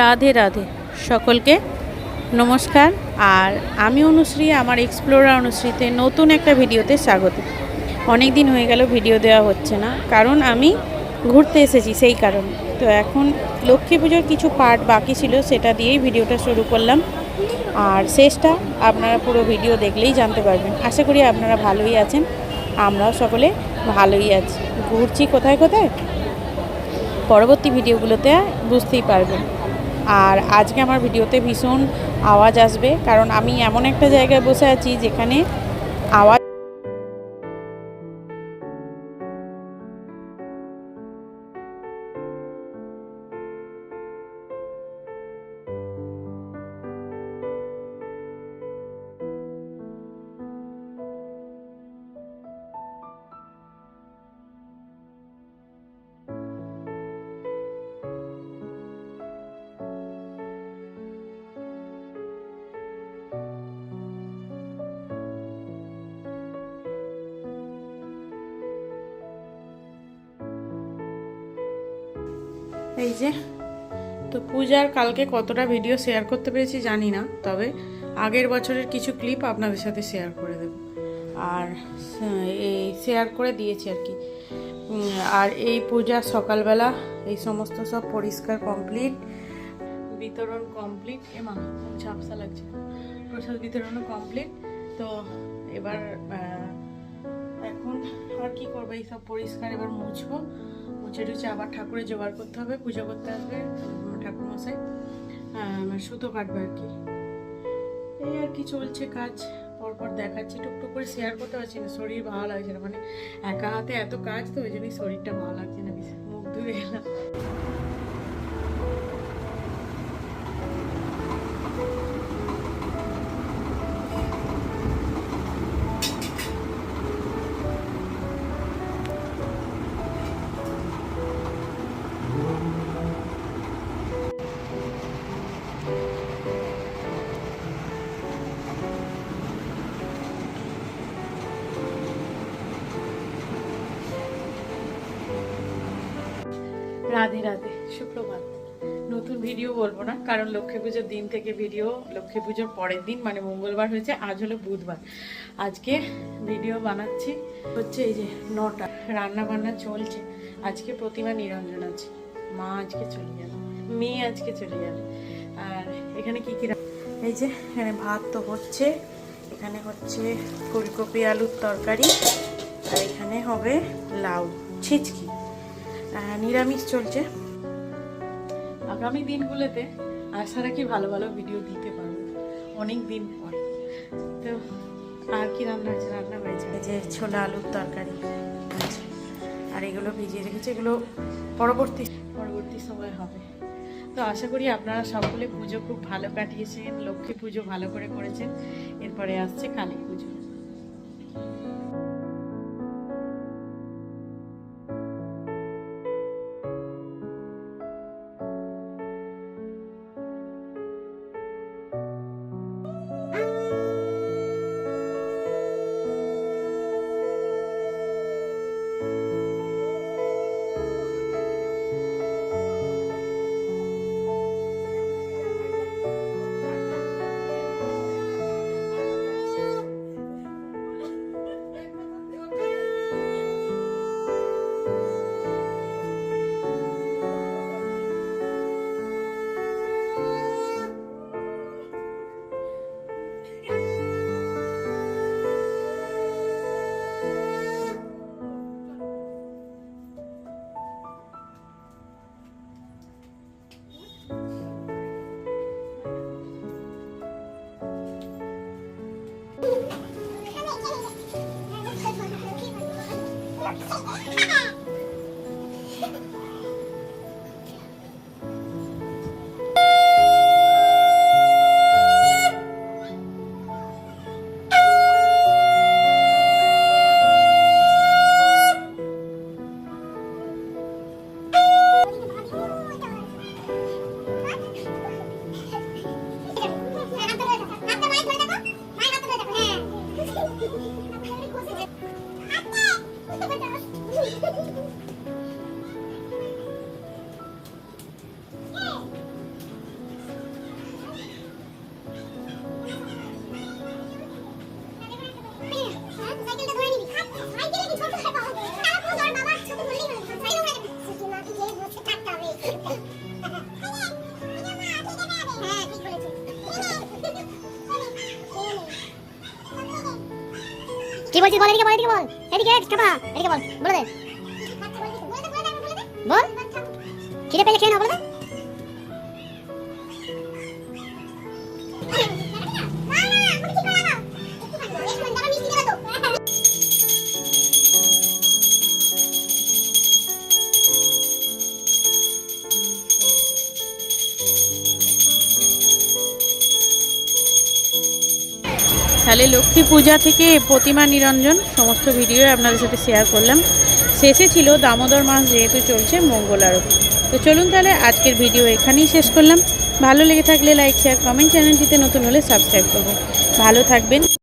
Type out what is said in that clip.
রাধে রাধে। সকলকে নমস্কার। আর আমি অনুশ্রী, আমার এক্সপ্লোরার অনুশ্রীতে নতুন একটা ভিডিওতে স্বাগত। অনেক দিন হয়ে গেল ভিডিও দেওয়া হচ্ছে না, কারণ আমি ঘুরতে এসেছি সেই কারণে। তো এখন লক্ষ্মী পুজোর কিছু পার্ট বাকি ছিল, সেটা দিয়েই ভিডিওটা শুরু করলাম। আর শেষটা আপনারা পুরো ভিডিও দেখলেই জানতে পারবেন। আশা করি আপনারা ভালোই আছেন। আমরাও সকলে ভালোই আছি। ঘুরছি কোথায় কোথায়? পরবর্তী ভিডিওগুলোতে বুঝতেই পারবেন। আর আজকে আমার ভিডিওতে ভীষণ আওয়াজ আসবে, কারণ আমি এমন একটা জায়গায় বসে আছি যেখানে আওয়াজ এই যে, তো পূজার কালকে কতটা ভিডিও শেয়ার করতে পেরেছি জানি না, তবে আগের বছরের কিছু ক্লিপ আপনাদের সাথে শেয়ার করে দেব। আর এই শেয়ার করে দিয়েছি আর কি। আর এই পূজা সকালবেলা এই সমস্ত সব পরিষ্কার কমপ্লিট বিতরণ কমপ্লিট এমা ঝাপসা লাগছে। প্রসাদ বিতরণও কমপ্লিট তো এবার এখন আর কি করব? এই সব পরিষ্কার এবার মুছবো। টুছে আবার ঠাকুরে জোগাড় করতে হবে, পুজো করতে আসবে ঠাকুর মশাই সুতো কাটবে আর কি। এই আর কি চলছে কাজ, পরপর দেখাচ্ছি, টুকটুক করে শেয়ার করতে পারছি না, শরীর ভালো লাগছে না মানে একা হাতে এত কাজ তো, ওই জন্যই শরীরটা ভালো লাগছে না, মুখ ধুয়ে এলাম। রাধে রাধে, সুপ্রভাত। নতুন ভিডিও বলব না, কারণ লক্ষ্মী পুজোর দিন থেকে ভিডিও লক্ষ্মী পুজোর পরের দিন মানে মঙ্গলবার হয়েছে, আজ হলো বুধবার। আজকে ভিডিও বানাচ্ছি হচ্ছে এই যে নটা রান্না বান্না চলছে। আজকে প্রতিমা নিরঞ্জন আছে। মা আজকে চলে যাবে, মেয়ে আজকে চলে যাবে। আর এখানে কি কি এই যে এখানে ভাত তো হচ্ছে, এখানে হচ্ছে ফুলকপি, আলুর তরকারি, আর এখানে হবে লাউ, ছিচকি। নিরামিষ চলছে। আগামী দিনগুলোতে আশা রাখি ভালো ভালো ভিডিও দিতে পারব। অনেক দিন পর। তো আর কি রান্না হয়েছে? রান্না হয়েছে যে ছোলা আলুর তরকারি। আর এগুলো ভিজিয়ে রেখেছে। এগুলো পরবর্তী পরবর্তী সময় হবে। তো আশা করি আপনারা সকলে পুজো খুব ভালো কাটিয়েছেন লক্ষ্মী পুজো ভালো করে করেছেন। এরপরে আসছে কালী পুজো। 走，哈哈。কি বলছিস বল, এদিকে বল এদিকে বল। এদিকে চাপা এদিকে বল, বলে দে। বল। খিদে পেলে খেয়ে নাও, বলে দে। তাহলে লক্ষ্মী পূজা থেকে প্রতিমা নিরঞ্জন, সমস্ত ভিডিও আপনাদের সাথে শেয়ার করলাম। শেষে ছিল দামোদর মাস যেহেতু চলছে মঙ্গল আরতি। তো চলুন তাহলে আজকের ভিডিও এখানেই শেষ করলাম। ভালো লেগে থাকলে লাইক শেয়ার কমেন্ট চ্যানেলটিতে নতুন হলে সাবস্ক্রাইব করবেন। ভালো থাকবেন।